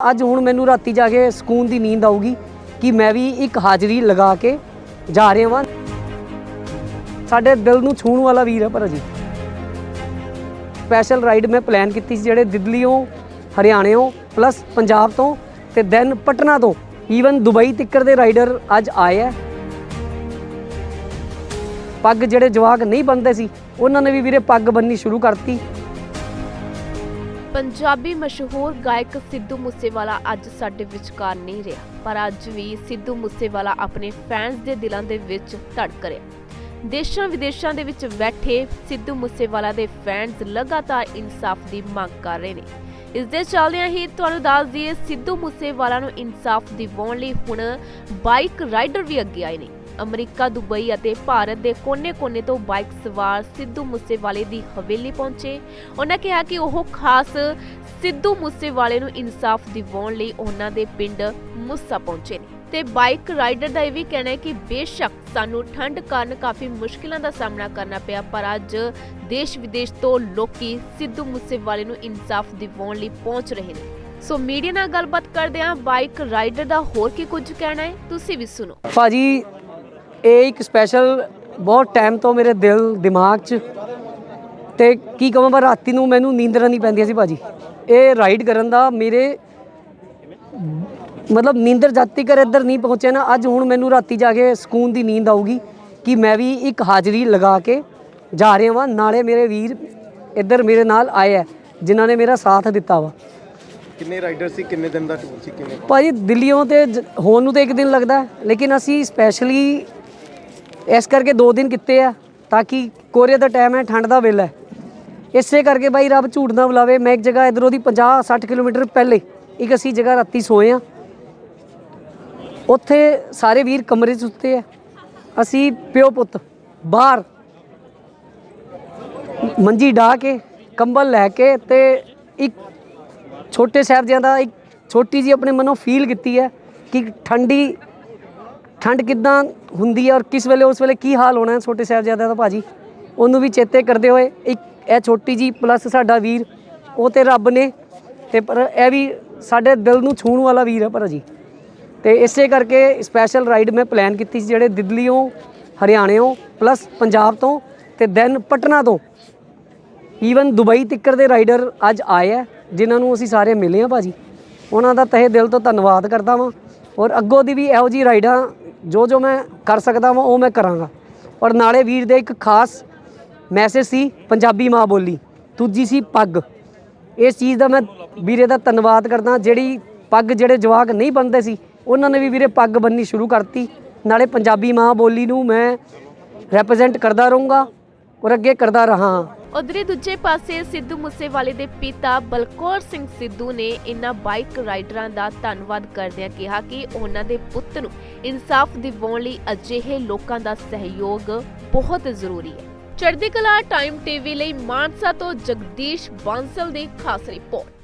ਅੱਜ ਹੁਣ ਮੈਨੂੰ ਰਾਤੀ ਜਾ ਕੇ ਸਕੂਨ ਦੀ ਨੀਂਦ ਆਊਗੀ ਕਿ ਮੈਂ ਵੀ ਇੱਕ ਹਾਜ਼ਰੀ ਲਗਾ ਕੇ ਜਾ ਰਿਹਾ ਵਾਂ। ਸਾਡੇ ਦਿਲ ਨੂੰ ਛੂਹਣ ਵਾਲਾ ਵੀਰ ਹੈ ਭਰਾ ਜੀ ਸਪੈਸ਼ਲ ਰਾਈਡ ਮੈਂ ਪਲਾਨ ਕੀਤੀ ਸੀ ਜਿਹੜੇ ਦਿੱਲੀੋਂ ਹਰਿਆਣਿਓਂ ਪਲੱਸ ਪੰਜਾਬ ਤੋਂ ਤੇ ਦੈਨ ਪਟਨਾ ਤੋਂ। ਈਵਨ ਦੁਬਈ ਤਿੱਕਰ ਦੇ ਰਾਈਡਰ ਅੱਜ ਆਏ ਹੈ ਪੱਗ ਜਿਹੜੇ ਜਵਾਕ ਨਹੀਂ ਬੰਨਦੇ ਸੀ, ਉਹਨਾਂ ਨੇ ਵੀ ਵੀਰੇ ਪੱਗ ਬੰਨਣੀ ਸ਼ੁਰੂ ਕਰਤੀ। ਪੰਜਾਬੀ ਮਸ਼ਹੂਰ ਗਾਇਕ ਸਿੱਧੂ ਮੂਸੇਵਾਲਾ ਅੱਜ ਸਾਡੇ ਵਿਚਕਾਰ ਨਹੀਂ ਰਿਹਾ, ਪਰ ਅੱਜ ਵੀ ਸਿੱਧੂ ਮੂਸੇਵਾਲਾ ਆਪਣੇ ਫੈਨਸ ਦੇ ਦਿਲਾਂ ਦੇ ਵਿੱਚ ਧੜਕ ਰਿਹਾ। ਦੇਸ਼ਾਂ ਵਿਦੇਸ਼ਾਂ ਦੇ ਵਿੱਚ ਬੈਠੇ ਸਿੱਧੂ ਮੂਸੇਵਾਲਾ ਦੇ ਫੈਨਸ ਲਗਾਤਾਰ ਇਨਸਾਫ ਦੀ ਮੰਗ ਕਰ ਰਹੇ ਨੇ। ਇਸ ਦੇ ਚੱਲਦਿਆਂ ਹੀ ਤੁਹਾਨੂੰ ਦੱਸ ਦਈਏ, ਸਿੱਧੂ ਮੂਸੇਵਾਲਾ ਨੂੰ ਇਨਸਾਫ ਦਿਵਾਉਣ ਲਈ ਹੁਣ ਬਾਈਕ ਰਾਈਡਰ ਵੀ ਅੱਗੇ ਆਏ ਨੇ। ਅਮਰੀਕਾ, ਦੁਬਈ ਅਤੇ ਭਾਰਤ ਦੇ ਕੋਨੇ-ਕੋਨੇ ਤੋਂ ਬਾਈਕ ਸਵਾਰ ਸਿੱਧੂ ਮੂਸੇਵਾਲੇ ਦੀ ਹਵੇਲੀ ਪਹੁੰਚੇ। ਉਹਨਾਂ ਕਿਹਾ ਕਿ ਉਹ ਖਾਸ ਸਿੱਧੂ ਮੂਸੇਵਾਲੇ ਨੂੰ ਇਨਸਾਫ ਦਿਵਾਉਣ ਲਈ ਉਹਨਾਂ ਦੇ ਪਿੰਡ ਮੁੱਸਾ ਪਹੁੰਚੇ ਨੇ। ਤੇ ਬਾਈਕ ਰਾਈਡਰ ਦਾ ਇਹ ਵੀ ਕਹਿਣਾ ਹੈ ਕਿ ਬੇਸ਼ੱਕ ਸਾਨੂੰ ਠੰਡ ਕਾਰਨ ਕਾਫੀ ਮੁਸ਼ਕਿਲਾਂ ਦਾ ਸਾਹਮਣਾ ਕਰਨਾ ਪਿਆ, ਪਰ ਅੱਜ ਦੇਸ਼ ਵਿਦੇਸ਼ ਤੋਂ ਲੋਕੀ ਸਿੱਧੂ ਮੂਸੇਵਾਲੇ ਨੂੰ ਇਨਸਾਫ ਦਿਵਾਉਣ ਲਈ ਪਹੁੰਚ ਰਹੇ ਨੇ। ਸੋ ਮੀਡੀਆ ਨਾਲ ਗੱਲਬਾਤ ਕਰਦੇ ਹਾਂ, ਬਾਈਕ ਰਾਈਡਰ ਦਾ ਹੋਰ ਕੀ ਕੁਝ ਕਹਿਣਾ ਹੈ, ਤੁਸੀਂ ਵੀ ਸੁਣੋ। ਭਾਜੀ ਇਹ ਇੱਕ ਸਪੈਸ਼ਲ ਬਹੁਤ ਟਾਈਮ ਤੋਂ ਮੇਰੇ ਦਿਲ ਦਿਮਾਗ 'ਚ ਤੇ ਕੀ ਕਹਾਂ ਮੈਂ ਰਾਤੀ ਨੂੰ ਮੈਨੂੰ ਨੀਂਦਰਾਂ ਨਹੀਂ ਪੈਂਦੀਆਂ ਸੀ ਭਾਜੀ। ਇਹ ਰਾਈਡ ਕਰਨ ਦਾ ਮੇਰੇ ਮਤਲਬ ਨੀਂਦਰ ਜਾਤੀ ਕਰ ਇੱਧਰ ਨਹੀਂ ਪਹੁੰਚੇ ਨਾ ਅੱਜ ਹੁਣ ਮੈਨੂੰ ਰਾਤੀ ਜਾ ਕੇ ਸਕੂਨ ਦੀ ਨੀਂਦ ਆਊਗੀ ਕਿ ਮੈਂ ਵੀ ਇੱਕ ਹਾਜ਼ਰੀ ਲਗਾ ਕੇ ਜਾ ਰਿਹਾ ਵਾਂ। ਨਾਲੇ ਮੇਰੇ ਵੀਰ ਇੱਧਰ ਮੇਰੇ ਨਾਲ ਆਏ ਆ ਜਿਨ੍ਹਾਂ ਨੇ ਮੇਰਾ ਸਾਥ ਦਿੱਤਾ ਵਾ। ਕਿੰਨੇ ਰਾਈਡਰ ਸੀ ਕਿੰਨੇ ਦਿਨ ਦਾ ਟੂਰ ਸੀ ਕਿੰਨੇ ਭਾਜੀ ਦਿੱਲੀੋਂ ਤੇ ਹੋਣ ਨੂੰ ਤੇ ਇੱਕ ਦਿਨ ਲੱਗਦਾ ਲੇਕਿਨ ਅਸੀਂ ਸਪੈਸ਼ਲੀ ਇਸ ਕਰਕੇ ਦੋ ਦਿਨ ਕੀਤੇ ਆ, ਤਾਂ ਕਿ ਕੋਰੇ ਦਾ ਟਾਈਮ ਹੈ, ਠੰਡ ਦਾ ਵੇਲਾ ਹੈ। ਇਸੇ ਕਰਕੇ ਬਾਈ ਰੱਬ ਝੂਠ ਨਾ ਬੁਲਾਵੇ, ਮੈਂ ਇੱਕ ਜਗ੍ਹਾ ਇਧਰੋਂ ਦੀ 50 60 ਕਿਲੋਮੀਟਰ ਪਹਿਲੇ ਇੱਕ ਅਸੀਂ ਜਗ੍ਹਾ ਰਾਤੀ ਸੋਏ ਆ ਉੱਥੇ ਸਾਰੇ ਵੀਰ ਕਮਰੇ 'ਚ ਸੁੱਤੇ ਆ। ਅਸੀਂ ਪਿਓ ਪੁੱਤ ਬਾਹਰ ਮੰਜੀ ਢਾ ਕੇ, ਕੰਬਲ ਲੈ ਕੇ ਤੇ ਇੱਕ ਛੋਟੇ ਸਾਹਿਬਜ਼ਾਦਿਆਂ ਦਾ ਇੱਕ ਛੋਟੀ ਜੀ ਆਪਣੇ ਮਨੋਂ ਫੀਲ ਕੀਤੀ ਹੈ ਕਿ ਠੰਡੀ ਠੰਡ ਕਿਦਾਂ ਹੁੰਦੀ ਹੈ ਔਰ ਕਿਸ ਵੇਲੇ ਉਸ ਵੇਲੇ ਕੀ ਹਾਲ ਹੋਣਾ ਹੈ ਛੋਟੇ ਸਾਹਿਬਜ਼ਾਦਿਆਂ ਦਾ ਭਾਜੀ? ਉਹਨੂੰ ਵੀ ਚੇਤੇ ਕਰਦੇ ਹੋਏ ਇੱਕ ਇਹ ਛੋਟੀ ਜੀ ਪਲੱਸ ਸਾਡਾ ਵੀਰ, ਉਹ ਤੇ ਰੱਬ ਨੇ ਤੇ ਪਰ ਇਹ ਵੀ ਸਾਡੇ ਦਿਲ ਨੂੰ ਛੂਹਣ ਵਾਲਾ ਵੀਰ ਹੈ ਭਰਾ ਜੀ ਤੇ ਇਸੇ ਕਰਕੇ ਸਪੈਸ਼ਲ ਰਾਈਡ ਮੈਂ ਪਲਾਨ ਕੀਤੀ ਸੀ ਜਿਹੜੇ ਦਿੱਲੀੋਂ ਹਰਿਆਣਿਓਂ ਪਲੱਸ ਪੰਜਾਬ ਤੋਂ ਤੇ ਦੈਨ ਪਟਨਾ ਤੋਂ। ਈਵਨ ਦੁਬਈ ਤਿੱਕਰ ਦੇ ਰਾਈਡਰ ਅੱਜ ਆਏ ਆ, ਜਿਨ੍ਹਾਂ ਨੂੰ ਅਸੀਂ ਸਾਰੇ ਮਿਲੇ ਆ ਭਾਜੀ। ਉਹਨਾਂ ਦਾ ਤਹਿ ਦਿਲ ਤੋਂ ਧੰਨਵਾਦ ਕਰਦਾ ਵਾਂ। ਔਰ ਅੱਗੋਂ ਦੀ ਵੀ ਇਹੋ ਜੀ ਰਾਈਡਾਂ ਜੋ ਜੋ ਮੈਂ ਕਰ ਸਕਦਾ ਵਾਂ, ਉਹ ਮੈਂ ਕਰਾਂਗਾ। ਔਰ ਨਾਲੇ ਵੀਰ ਦੇ ਇੱਕ ਖਾਸ ਮੈਸੇਜ ਸੀ, ਪੰਜਾਬੀ ਮਾਂ ਬੋਲੀ, ਦੂਜੀ ਸੀ ਪੱਗ। ਇਸ ਚੀਜ਼ ਦਾ ਮੈਂ ਵੀਰੇ ਦਾ ਧੰਨਵਾਦ ਕਰਦਾ, ਜਿਹੜੀ ਪੱਗ ਜਿਹੜੇ ਜਵਾਕ ਨਹੀਂ ਬੰਨਦੇ ਸੀ, ਉਹਨਾਂ ਨੇ ਵੀ ਵੀਰੇ ਪੱਗ ਬੰਨਣੀ ਸ਼ੁਰੂ ਕਰਤੀ। ਨਾਲੇ ਪੰਜਾਬੀ ਮਾਂ ਬੋਲੀ ਨੂੰ ਮੈਂ ਰੈਪਰੈਜ਼ੈਂਟ ਕਰਦਾ ਰਹੂੰਗਾ, ਔਰ ਅੱਗੇ ਕਰਦਾ ਰਹਾ। ਉਧਰੇ ਦੂਜੇ ਪਾਸੇ ਸਿੱਧੂ ਮੂਸੇਵਾਲੇ ਦੇ ਪਿਤਾ ਬਲਕੌਰ ਸਿੰਘ ਸਿੱਧੂ ਨੇ ਇਨ੍ਹਾਂ ਬਾਈਕ ਰਾਈਡਰਾਂ ਦਾ ਧੰਨਵਾਦ ਕਰਦਿਆਂ ਕਿਹਾ ਕਿ ਉਹਨਾਂ ਦੇ ਪੁੱਤ ਨੂੰ ਇਨਸਾਫ ਦਿਵਾਉਣ ਲਈ ਅਜਿਹੇ ਲੋਕਾਂ ਦਾ ਸਹਿਯੋਗ ਬਹੁਤ ਜ਼ਰੂਰੀ ਹੈ। ਚੜ੍ਹਦੀ ਕਲਾ ਟਾਈਮ ਟੀਵੀ ਲਈ ਮਾਨਸਾ ਤੋਂ ਜਗਦੀਸ਼ ਬਾਂਸਲ ਦੀ ਖਾਸ ਰਿਪੋਰਟ।